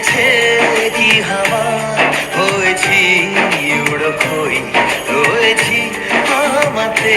দিয়েছে কি হাওয়া হয়েছি উড়ো খই রয়েছি আমাতে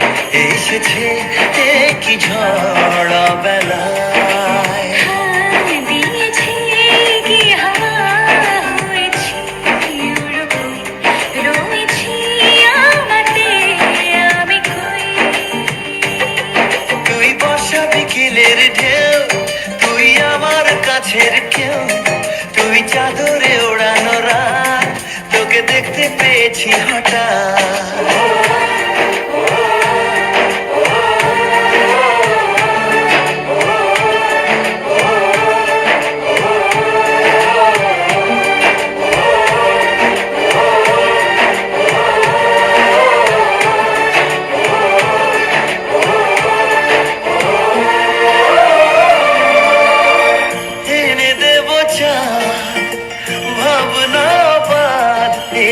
এসেছে কি ঝড় বর্ষা বিকেলের ঢেউ তুই আমার কাছের কেউ তুই চাদরে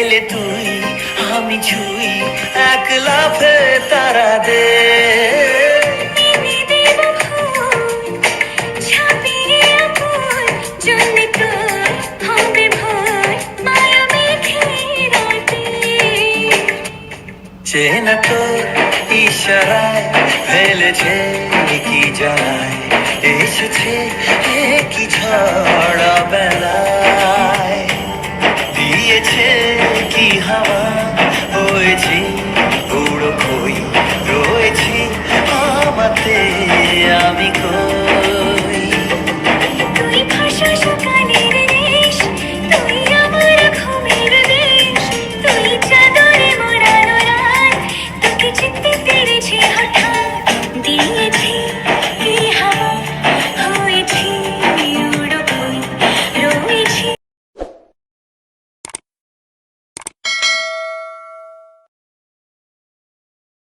এলে তুই আমি ছুই এক লাফে তারা দে। চেনা তো ইশারায় ফেলেছে কি জানায় এসেছে